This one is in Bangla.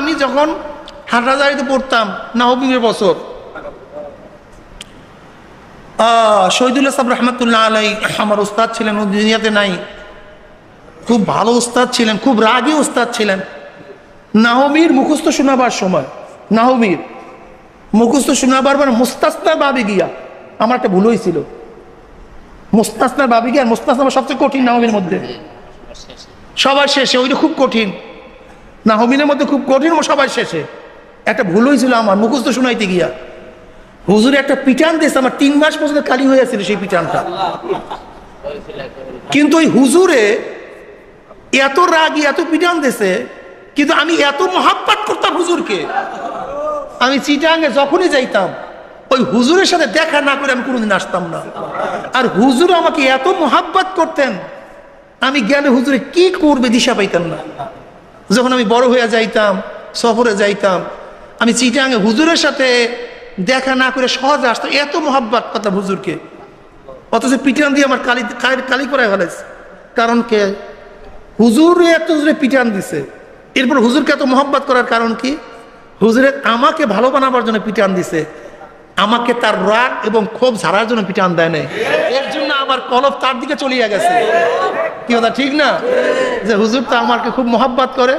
আমি যখন হাটাজারিতে পড়তাম নাহবিবের বছর। শহীদুল্লাহ সাহেব রহমতুল্লাহ আলাই আমার উস্তাদ ছিলেন ও দুনিয়াতে নাই। খুব ভালো উস্তাদ ছিলেন, খুব রাগী উস্তাদ ছিলেন। নাহমির মুখস্থ শোনাবার সময় নাহমির মুখস্থ শোনাবার মানে মুস্তাসনার বাবে গিয়া, আমার একটা ভুল হয়েছিল মুস্তাসনার বাবে গিয়া আর মুস্তাসনা সবচেয়ে কঠিন নাহমির মধ্যে। সবার শেষে, ওইটা খুব কঠিন। নাহমিনের মধ্যে খুব কঠিন ও সবার শেষে। একটা ভুল হয়েছিল আমার, মুখস্থ শোনাইতে গিয়া। হুজুরে একটা পিটান দিয়েছে, আমার তিন মাস পর্যন্ত খালি হয়ে আছিল সেই পিটানটা। কিন্তু ওই হুজুরে এত রাগি, এত পিটান দিয়েছে, কিন্তু আমি এত মহাব্বাত করতাম হুজুরকে। আমি চিটাঙ্গে যখনই যাইতাম, ওই হুজুরের সাথে দেখা না করে আমি কোনোদিন আসতাম না। আর হুজুর আমাকে এত মহাব্বাত করতেন, আমি গেলে হুজুরে কি করবে দিশা পাইতাম না। যখন আমি বড় হয়ে যাইতাম, সফরে যাইতাম, আমি চিটাঙ্গে হুজুরের সাথে দেখা না করে সহজে আসতাম এত মহাব্বাত কথা হুজুরকে। অথচ পিটান দিয়ে আমার কালি কালি- করাই ফেলাইছে। কারণ কে? হুজুর এত হুজুরে পিটান দিছে। এরপর হুজুরকে এত মহব্বত করার কারণ কি? হুজুরে আমাকে ভালো বানাবার জন্য পিটান দিছে। আমাকে তার রাগ এবং ক্ষোভ ঝাড়ার জন্য পিটান দেয় নাই। এর জন্য আমার কলফ তার দিকে চলিয়া গেছে। কি কথা, ঠিক না? যে হুজুর তো আমাকে খুব মহাব্বাত করে।